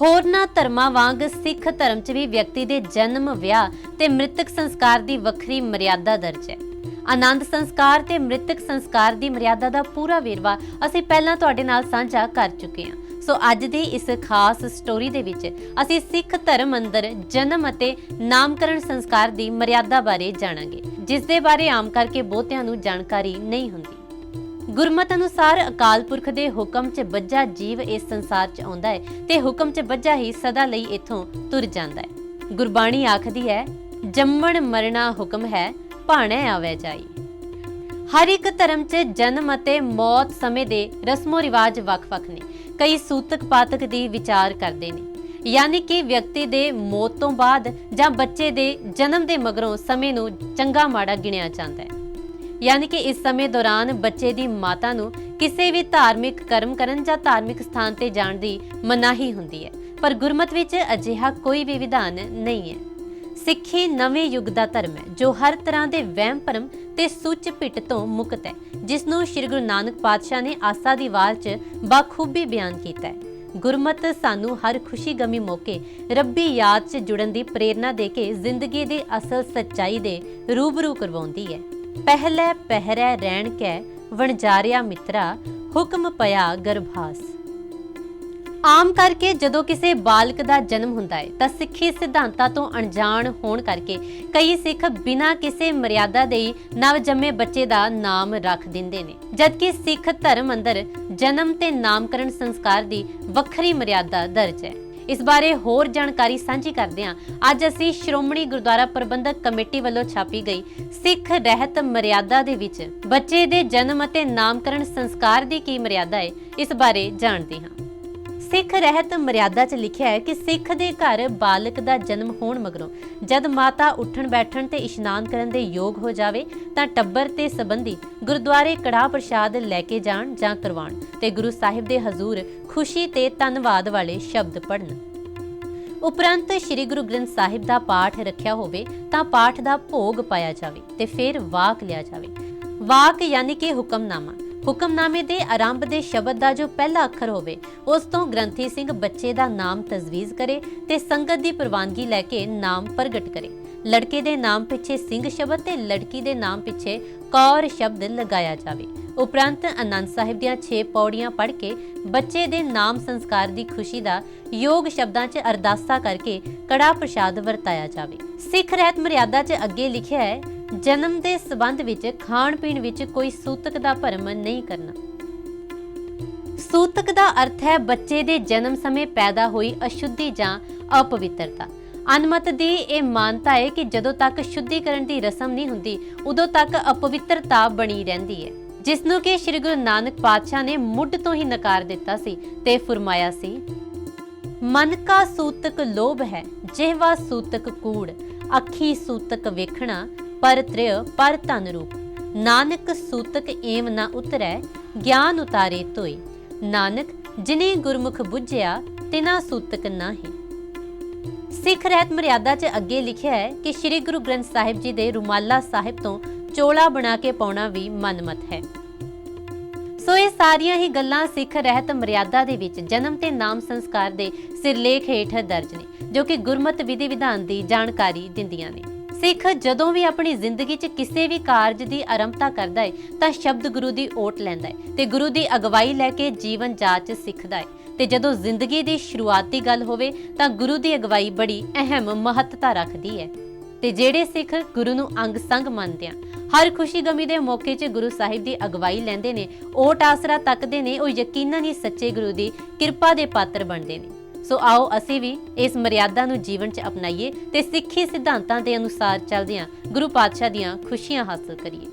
ਹੋਰਨਾਂ ਧਰਮਾਂ ਵਾਂਗ ਸਿੱਖ ਧਰਮ 'ਚ ਵੀ ਵਿਅਕਤੀ ਦੇ ਜਨਮ, ਵਿਆਹ ਤੇ ਮ੍ਰਿਤਕ ਸੰਸਕਾਰ ਦੀ ਵੱਖਰੀ ਮਰਿਆਦਾ ਦਰਜ ਹੈ। ਆਨੰਦ ਸੰਸਕਾਰ ਤੇ ਮ੍ਰਿਤਕ ਸੰਸਕਾਰ ਦੀ ਮਰਿਆਦਾ ਦਾ ਪੂਰਾ ਵੇਰਵਾ ਅਸੀਂ ਪਹਿਲਾਂ ਤੁਹਾਡੇ ਨਾਲ ਸਾਂਝਾ ਕਰ ਚੁੱਕੇ ਹਾਂ। ਸੋ ਅੱਜ ਦੀ ਇਸ ਖਾਸ ਸਟੋਰੀ ਦੇ ਵਿੱਚ ਅਸੀਂ ਸਿੱਖ ਧਰਮ ਅੰਦਰ ਜਨਮ ਅਤੇ ਨਾਮਕਰਣ ਸੰਸਕਾਰ ਦੀ ਮਰਿਆਦਾ ਬਾਰੇ ਜਾਣਾਂਗੇ, ਜਿਸ ਦੇ ਬਾਰੇ ਆਮ ਕਰਕੇ ਬਹੁਤਿਆਂ ਨੂੰ ਜਾਣਕਾਰੀ ਨਹੀਂ ਹੁੰਦੀ। ਗੁਰਮਤ ਅਨੁਸਾਰ ਅਕਾਲ ਪੁਰਖ ਦੇ ਹੁਕਮ 'ਚ ਬੱਝਾ ਜੀਵ ਇਸ ਸੰਸਾਰ 'ਚ ਆਉਂਦਾ ਹੈ ਤੇ ਹੁਕਮ 'ਚ ਬੱਝਾ ਹੀ ਸਦਾ ਲਈ ਇੱਥੋਂ ਤੁਰ ਜਾਂਦਾ ਹੈ। ਗੁਰਬਾਣੀ ਆਖਦੀ ਹੈ, ਜੰਮਣ ਮਰਨਾ ਹੁਕਮ ਹੈ, ਭਾਣੇ ਆਵੇ ਜਾਈ। ਹਰ ਇੱਕ ਧਰਮ 'ਚ ਜਨਮ ਅਤੇ ਮੌਤ ਸਮੇਂ ਦੇ ਰਸਮੋ ਰਿਵਾਜ ਵੱਖ-ਵੱਖ ਨੇ। ਕਈ ਸੂਤਕ ਪਾਤਕ ਦੀ ਵਿਚਾਰ ਕਰਦੇ ਨੇ। ਯਾਨੀ ਕਿ ਵਿਅਕਤੀ ਦੇ ਮੌਤ ਤੋਂ ਬਾਅਦ ਜਾਂ ਬੱਚੇ ਦੇ ਜਨਮ ਦੇ ਮਗਰੋਂ ਸਮੇਂ ਨੂੰ ਚੰਗਾ ਮਾੜਾ ਗਿਣਿਆ ਜਾਂਦਾ ਹੈ। ਯਾਨੀ ਕਿ ਇਸ ਸਮੇਂ ਦੌਰਾਨ ਬੱਚੇ ਦੀ ਮਾਤਾ ਨੂੰ ਕਿਸੇ ਵੀ ਧਾਰਮਿਕ ਕਰਮ ਕਰਨ ਜਾਂ ਧਾਰਮਿਕ ਸਥਾਨ ਤੇ ਜਾਣ ਦੀ ਮਨਾਹੀ ਹੁੰਦੀ ਹੈ। ਪਰ ਗੁਰਮਤ ਵਿੱਚ ਅਜਿਹਾ ਕੋਈ ਵੀ ਵਿਧਾਨ ਨਹੀਂ ਹੈ। ਸਿੱਖੀ ਨਵੇਂ ਯੁੱਗ ਦਾ ਧਰਮ ਹੈ, ਜੋ ਹਰ ਤਰ੍ਹਾਂ ਦੇ ਵਹਿਮ, ਭਰਮ ਤੇ ਸੁੱਚ ਪਿੱਟ ਤੋਂ ਮੁਕਤ ਹੈ, ਜਿਸ ਨੂੰ ਸ੍ਰੀ ਗੁਰੂ ਨਾਨਕ ਪਾਤਸ਼ਾਹ ਨੇ ਆਸਾ ਦੀ ਵਾਰ 'ਚ ਬਾਖੂਬੀ ਬਿਆਨ ਕੀਤਾ ਹੈ। ਗੁਰਮਤ ਸਾਨੂੰ ਹਰ ਖੁਸ਼ੀ ਗਮੀ ਮੌਕੇ ਰੱਬੀ ਯਾਦ 'ਚ ਜੁੜਨ ਦੀ ਪ੍ਰੇਰਣਾ ਦੇ ਕੇ ਜ਼ਿੰਦਗੀ ਦੀ ਅਸਲ ਸੱਚਾਈ ਦੇ ਰੂਬਰੂ ਕਰਵਾਉਂਦੀ ਹੈ। ਪਹਿਲੇ ਪਹਿਰੇ ਰਹਿਣ ਕੈ ਵਣਜਾਰਿਆ ਮਿੱਤਰਾ, ਹੁਕਮ ਪਿਆ ਗਰਭਾਸ। ਆਮ ਕਰਕੇ ਜਦੋਂ ਕਿਸੇ ਬਾਲਕ ਦਾ ਜਨਮ ਹੁੰਦਾ ਹੈ ਤਾਂ ਸਿੱਖੀ ਸਿਧਾਂਤਾਂ ਤੋਂ ਅਣਜਾਣ ਹੋਣ ਕਰਕੇ ਕਈ ਸਿੱਖ ਬਿਨਾਂ ਕਿਸੇ ਮਰਿਆਦਾ ਦੇ ਹੀ ਨਵਜੰਮੇ ਬੱਚੇ ਦਾ ਨਾਮ ਰੱਖ ਦਿੰਦੇ ਨੇ। ਜਦਕਿ ਸਿੱਖ ਧਰਮ ਅੰਦਰ ਜਨਮ ਤੇ ਨਾਮਕਰਨ ਸੰਸਕਾਰ ਦੀ ਵੱਖਰੀ ਮਰਿਆਦਾ ਦਰਜ ਹੈ। ਇਸ ਬਾਰੇ ਹੋਰ ਜਾਣਕਾਰੀ ਸਾਂਝੀ ਕਰਦੇ ਹਾਂ। ਅੱਜ ਅਸੀਂ ਸ਼੍ਰੋਮਣੀ ਗੁਰਦੁਆਰਾ ਪ੍ਰਬੰਧਕ ਕਮੇਟੀ ਵੱਲੋਂ ਛਾਪੀ ਗਈ ਸਿੱਖ ਰਹਿਤ ਮਰਿਆਦਾ ਦੇ ਵਿੱਚ। ਬੱਚੇ ਦੇ ਜਨਮ ਅਤੇ ਨਾਮਕਰਨ ਸੰਸਕਾਰ ਦੀ ਕੀ ਮਰਿਆਦਾ ਹੈ, ਇਸ ਬਾਰੇ ਜਾਣਦੇ ਹਾਂ। ਸਿੱਖ ਰਹਿਤ ਮਰਿਆਦਾ 'ਚ ਲਿਖਿਆ ਹੈ ਕਿ ਸਿੱਖ ਦੇ ਘਰ ਬਾਲਕ ਦਾ ਜਨਮ ਹੋਣ ਮਗਰੋਂ ਜਦ ਮਾਤਾ ਉੱਠਣ ਬੈਠਣ ਤੇ ਇਸ਼ਨਾਨ ਕਰਨ ਦੇ ਯੋਗ ਹੋ ਜਾਵੇ, ਤਾਂ ਟੱਬਰ ਤੇ ਸੰਬੰਧੀ ਗੁਰਦੁਆਰੇ ਕੜਾਹ ਪ੍ਰਸ਼ਾਦ ਲੈ ਕੇ ਜਾਣ ਜਾਂ ਕਰਵਾਉਣ ਤੇ ਗੁਰੂ ਸਾਹਿਬ ਦੇ ਹਜ਼ੂਰ ਖੁਸ਼ੀ ਤੇ ਧੰਨਵਾਦ ਵਾਲੇ ਸ਼ਬਦ ਪੜ੍ਹਨ। ਉਪਰੰਤ ਸ੍ਰੀ ਗੁਰੂ ਗ੍ਰੰਥ ਸਾਹਿਬ ਦਾ ਪਾਠ ਰੱਖਿਆ ਹੋਵੇ, ਤਾਂ ਪਾਠ ਦਾ ਭੋਗ ਪਾਇਆ ਜਾਵੇ ਤੇ ਫਿਰ ਵਾਕ ਲਿਆ ਜਾਵੇ। ਵਾਕ ਯਾਨੀ ਕਿ ਹੁਕਮਨਾਮਾ। ਹੁਕਮਨਾਮੇ ਦੇ ਆਰੰਭ ਦੇ ਸ਼ਬਦ ਦਾ ਜੋ ਪਹਿਲਾ ਅੱਖਰ ਹੋਵੇ, ਉਸ ਤੋਂ ਗ੍ਰੰਥੀ ਸਿੰਘ ਬੱਚੇ ਦਾ ਨਾਮ ਤਜਵੀਜ਼ ਕਰੇ ਤੇ ਸੰਗਤ ਦੀ ਪ੍ਰਵਾਨਗੀ ਲੈ ਕੇ ਨਾਮ ਪ੍ਰਗਟ ਕਰੇ। ਲੜਕੇ ਦੇ ਨਾਮ ਪਿੱਛੇ ਸਿੰਘ ਸ਼ਬਦ ਤੇ ਲੜਕੀ ਦੇ ਨਾਮ ਪਿੱਛੇ ਕੌਰ ਸ਼ਬਦ ਲਗਾਇਆ ਜਾਵੇ। ਉਪਰੰਤ ਆਨੰਦ ਸਾਹਿਬ ਦੀਆਂ 6 ਪੌੜੀਆਂ ਪੜ੍ਹ ਕੇ ਬੱਚੇ ਦੇ ਨਾਮ ਸੰਸਕਾਰ ਦੀ ਖੁਸ਼ੀ ਦਾ ਯੋਗ ਸ਼ਬਦਾਂ 'ਚ ਅਰਦਾਸਾ ਕਰਕੇ ਕੜਾ ਪ੍ਰਸ਼ਾਦ ਵਰਤਾਇਆ ਜਾਵੇ। ਸਿੱਖ ਰਹਿਤ ਮਰਿਆਦਾ 'ਚ ਅੱਗੇ ਲਿਖਿਆ ਹੈ ਜਨਮ ਦੇ ਸਬੰਧ ਵਿੱਚ, ਖਾਣ ਪੀਣ ਵਿੱਚ ਕੋਈ ਸੂਤਕ ਦਾ ਭਰਮ ਨਹੀਂ ਕਰਨਾ। ਸੂਤਕ ਦਾ ਅਰਥ ਹੈ ਬੱਚੇ ਦੇ ਜਨਮ ਸਮੇਂ ਪੈਦਾ ਹੋਈ ਅਸ਼ੁੱਧੀ ਜਾਂ ਅਪਵਿੱਤਰਤਾ। ਅਨਮਤ ਦੀ ਇਹ ਮਾਨਤਾ ਹੈ ਕਿ ਜਦੋਂ ਤੱਕ ਸ਼ੁੱਧੀਕਰਨ ਦੀ ਰਸਮ ਨਹੀਂ ਹੁੰਦੀ, ਉਦੋਂ ਤੱਕ ਅਪਵਿੱਤਰਤਾ ਬਣੀ ਰਹਿੰਦੀ ਹੈ। ਜਿਸ ਨੂੰ ਕਿ ਸ੍ਰੀ ਗੁਰੂ ਨਾਨਕ ਪਾਤਸ਼ਾਹ ਨੇ ਮੁੱਢ ਤੋਂ ਹੀ ਨਕਾਰ ਦਿੱਤਾ ਸੀ ਤੇ ਫਰਮਾਇਆ ਸੀ, ਮਨ ਕਾ ਸੂਤਕ ਲੋਭ ਹੈ, ਜਿਹਵਾ ਸੂਤਕ ਕੂੜ, ਅੱਖੀ ਸੂਤਕ ਵੇਖਣਾ ਪਰ ਤ੍ਰਿਯ, ਪਰ ਧਨ ਰੂਪ। ਨਾਨਕ ਸੂਤਕ ਏਮ ਨਾ ਉਤਰੈ, ਗਿਆਨ ਉਤਾਰੇ ਤੋਈ ਨਾਨਕ, ਜਿਨੇ ਗੁਰਮੁਖ ਬੁੱਝਿਆ, ਤਿਨਾ ਸੂਤਕ ਨਾਹੀ। ਸਿੱਖ ਰਹਿਤ ਮਰਿਆਦਾ 'ਚ ਅੱਗੇ ਲਿਖਿਆ ਹੈ ਕਿ ਸ੍ਰੀ ਗੁਰੂ ਗ੍ਰੰਥ ਸਾਹਿਬ ਜੀ ਦੇ ਰੁਮਾਲਾ ਸਾਹਿਬ ਤੋਂ ਚੋਲਾ ਬਣਾ ਕੇ ਪਾਉਣਾ ਵੀ ਮਨਮਤ ਹੈ। ਸੋ ਇਹ ਸਾਰੀਆਂ ਹੀ ਗੱਲਾਂ ਸਿੱਖ ਰਹਿਤ ਮਰਿਆਦਾ ਦੇ ਵਿੱਚ ਜਨਮ ਤੇ ਨਾਮ ਸੰਸਕਾਰ ਦੇ ਸਿਰਲੇਖ ਹੇਠ ਦਰਜ ਨੇ, ਜੋ ਕਿ ਗੁਰਮਤ ਵਿਧੀ ਵਿਧਾਨ ਦੀ ਜਾਣਕਾਰੀ ਦਿੰਦੀਆਂ ਨੇ। ਸਿੱਖ ਜਦੋਂ ਵੀ ਆਪਣੀ ਜ਼ਿੰਦਗੀ 'ਚ ਕਿਸੇ ਵੀ ਕਾਰਜ ਦੀ ਆਰੰਭਤਾ ਕਰਦਾ ਹੈ ਤਾਂ ਸ਼ਬਦ ਗੁਰੂ ਦੀ ਓਟ ਲੈਂਦਾ ਹੈ ਤੇ ਗੁਰੂ ਦੀ ਅਗਵਾਈ ਲੈ ਕੇ ਜੀਵਨ ਜਾਚ ਸਿੱਖਦਾ ਹੈ ਤੇ ਜਦੋਂ ਜ਼ਿੰਦਗੀ ਦੀ ਸ਼ੁਰੂਆਤੀ ਗੱਲ ਹੋਵੇ, ਤਾਂ ਗੁਰੂ ਦੀ ਅਗਵਾਈ ਬੜੀ ਅਹਿਮ ਮਹੱਤਤਾ ਰੱਖਦੀ ਹੈ ਤੇ ਜਿਹੜੇ ਸਿੱਖ ਗੁਰੂ ਨੂੰ ਅੰਗ ਸੰਗ ਮੰਨਦੇ ਆ, ਹਰ ਖੁਸ਼ੀ ਗਮੀ ਦੇ ਮੌਕੇ 'ਚ ਗੁਰੂ ਸਾਹਿਬ ਦੀ ਅਗਵਾਈ ਲੈਂਦੇ ਨੇ, ਓਟ ਆਸਰਾ ਤੱਕਦੇ ਨੇ, ਉਹ ਯਕੀਨਨ ਹੀ ਸੱਚੇ ਗੁਰੂ ਦੀ ਕਿਰਪਾ ਦੇ ਪਾਤਰ ਬਣਦੇ ਨੇ। ਸੋ ਆਓ ਅਸੀਂ ਵੀ ਇਸ ਮਰਿਆਦਾ ਨੂੰ ਜੀਵਨ 'ਚ ਅਪਣਾਈਏ ਤੇ ਸਿੱਖੀ ਸਿਧਾਂਤਾਂ ਦੇ ਅਨੁਸਾਰ ਚੱਲਦਿਆਂ ਗੁਰੂ ਪਾਤਸ਼ਾਹ ਦੀਆਂ ਖੁਸ਼ੀਆਂ ਹਾਸਲ ਕਰੀਏ।